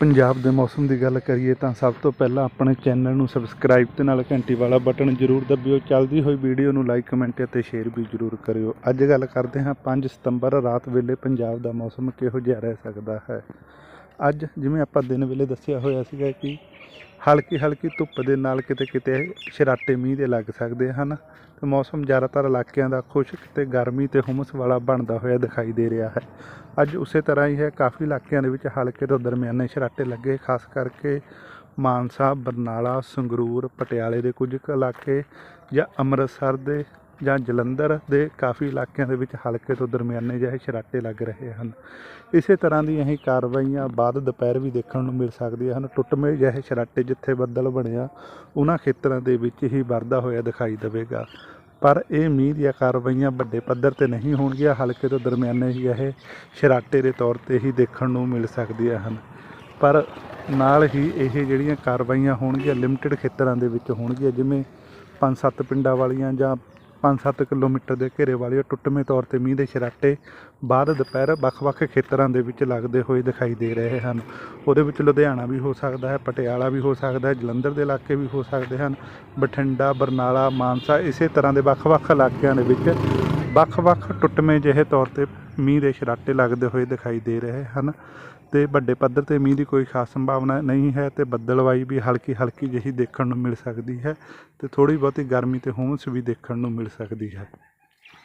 ਪੰਜਾਬ ਦੇ ਮੌਸਮ ਦੀ ਗੱਲ ਕਰੀਏ ਤਾਂ ਸਭ ਤੋਂ ਪਹਿਲਾਂ ਆਪਣੇ ਚੈਨਲ ਨੂੰ ਸਬਸਕ੍ਰਾਈਬ ਤੇ ਨਾਲ ਘੰਟੀ ਵਾਲਾ ਬਟਨ ਜ਼ਰੂਰ ਦਬਿਓ। ਚੱਲਦੀ ਹੋਈ ਵੀਡੀਓ ਨੂੰ ਲਾਈਕ ਕਮੈਂਟ ਅਤੇ ਸ਼ੇਅਰ ਵੀ ਜ਼ਰੂਰ ਕਰਿਓ। ਅੱਜ ਗੱਲ ਕਰਦੇ ਹਾਂ 5 ਸਤੰਬਰ, ਰਾਤ ਵੇਲੇ ਪੰਜਾਬ ਦਾ ਮੌਸਮ ਕਿਹੋ ਜਿਹਾ ਰਹਿ ਸਕਦਾ ਹੈ? ਅੱਜ ਜਿਵੇਂ ਆਪਾਂ ਦਿਨ ਵੇਲੇ ਦੱਸਿਆ ਹੋਇਆ ਸੀਗਾ ਕਿ ਹਲਕੀ ਹਲਕੀ ਧੁੱਪ ਦੇ ਨਾਲ ਕਿਤੇ ਕਿਤੇ ਸ਼ਰਾਟੇ ਮੀਂਹ ਦੇ ਲੱਗ ਸਕਦੇ ਹਨ ਤੇ ਮੌਸਮ ਜ਼ਿਆਦਾਤਰ ਇਲਾਕਿਆਂ ਦਾ ਖੁਸ਼ਕ ਤੇ ਗਰਮੀ ਤੇ ਹੁਮਸ ਵਾਲਾ ਬਣਦਾ ਹੋਇਆ ਦਿਖਾਈ ਦੇ ਰਿਹਾ ਹੈ। ਅੱਜ ਉਸੇ ਤਰ੍ਹਾਂ ਹੀ ਹੈ, ਕਾਫੀ ਇਲਾਕਿਆਂ ਦੇ ਵਿੱਚ ਹਲਕੇ ਤੋਂ ਦਰਮਿਆਨੇ ਸ਼ਰਾਟੇ ਲੱਗੇ, ਖਾਸ ਕਰਕੇ ਮਾਨਸਾ, ਬਰਨਾਲਾ, ਸੰਗਰੂਰ, ਪਟਿਆਲੇ ਦੇ ਕੁਝ ਕੁ ਇਲਾਕੇ ਜਾਂ ਅੰਮ੍ਰਿਤਸਰ ਦੇ ਜਾਂ ਜਲੰਧਰ ਦੇ ਕਾਫੀ ਇਲਾਕਿਆਂ ਦੇ ਵਿੱਚ ਹਲਕੇ ਤੋਂ ਦਰਮਿਆਨੇ ਜਿਹੇ ਸ਼ਰਾਟੇ ਲੱਗ ਰਹੇ ਹਨ। ਇਸੇ ਤਰ੍ਹਾਂ ਦੀਆਂ ਹੀ ਕਾਰਵਾਈਆਂ ਬਾਅਦ ਦੁਪਹਿਰ ਵੀ ਦੇਖਣ ਨੂੰ ਮਿਲ ਸਕਦੀਆਂ ਹਨ। ਟੁੱਟਵੇਂ ਜਿਹੇ ਸ਼ਰਾਟੇ ਜਿੱਥੇ ਬੱਦਲ ਬਣਿਆ, ਉਹਨਾਂ ਖੇਤਰਾਂ ਦੇ ਵਿੱਚ ਹੀ ਵਰਦਾ ਹੋਇਆ ਦਿਖਾਈ ਦੇਵੇਗਾ। ਪਰ ਇਹ ਮੀਂਹ ਦੀਆਂ ਕਾਰਵਾਈਆਂ ਵੱਡੇ ਪੱਧਰ ਤੇ ਨਹੀਂ ਹੋਣਗੀਆਂ, ਹਲਕੇ ਤੋਂ ਦਰਮਿਆਨੇ ਹੀ ਇਹ ਸ਼ਰਾਟੇ ਦੇ ਤੌਰ ਤੇ ਹੀ ਦੇਖਣ ਨੂੰ ਮਿਲ ਸਕਦੀਆਂ ਹਨ। ਪਰ ਨਾਲ ਹੀ ਇਹ ਜਿਹੜੀਆਂ ਕਾਰਵਾਈਆਂ ਹੋਣਗੀਆਂ, ਲਿਮਟਿਡ ਖੇਤਰਾਂ ਦੇ ਵਿੱਚ ਹੋਣਗੀਆਂ, ਜਿਵੇਂ ਪੰਜ ਸੱਤ ਪਿੰਡਾਂ ਵਾਲੀਆਂ ਜਾਂ 5-7 ਕਿਲੋਮੀਟਰ ਦੇ ਘੇਰੇ ਵਾਲੀਆਂ ਟੁੱਟਵੇਂ ਤੌਰ ਤੇ ਮੀਂਹ ਦੇ ਸ਼ਰਾਟੇ ਬਾਅਦ ਦੁਪਹਿਰ ਵੱਖ-ਵੱਖ ਖੇਤਰਾਂ ਦੇ ਵਿੱਚ ਲੱਗਦੇ ਹੋਏ ਦਿਖਾਈ ਦੇ ਰਹੇ ਹਨ। ਉਹਦੇ ਵਿੱਚ ਲੁਧਿਆਣਾ ਵੀ ਹੋ ਸਕਦਾ ਹੈ, ਪਟਿਆਲਾ ਵੀ ਹੋ ਸਕਦਾ ਹੈ, ਜਲੰਧਰ ਦੇ ਇਲਾਕੇ ਵੀ ਹੋ ਸਕਦੇ ਹਨ, ਬਠਿੰਡਾ, ਬਰਨਾਲਾ, ਮਾਨਸਾ, ਇਸੇ ਤਰ੍ਹਾਂ ਦੇ ਵੱਖ-ਵੱਖ ਇਲਾਕਿਆਂ ਦੇ ਵਿੱਚ ਵੱਖ-ਵੱਖ ਟੁੱਟਵੇਂ ਜਿਹੇ ਤੌਰ ਤੇ ਮੀਂਹ ਦੇ ਸ਼ਰਾਟੇ ਲੱਗਦੇ ਹੋਏ ਦਿਖਾਈ ਦੇ ਰਹੇ ਹਨ ਤੇ ਵੱਡੇ ਪੱਧਰ ਤੇ ਮੀਂਹ ਦੀ ਕੋਈ ਖਾਸ ਸੰਭਾਵਨਾ ਨਹੀਂ ਹੈ ਤੇ ਬੱਦਲਵਾਈ ਵੀ ਹਲਕੀ ਹਲਕੀ ਜਿਹੀ ਦੇਖਣ ਨੂੰ ਮਿਲ ਸਕਦੀ ਹੈ ਤੇ ਥੋੜੀ ਬਹੁਤੀ ਗਰਮੀ ਤੇ ਹੁਮਸ ਵੀ ਦੇਖਣ ਨੂੰ ਮਿਲ ਸਕਦੀ ਹੈ।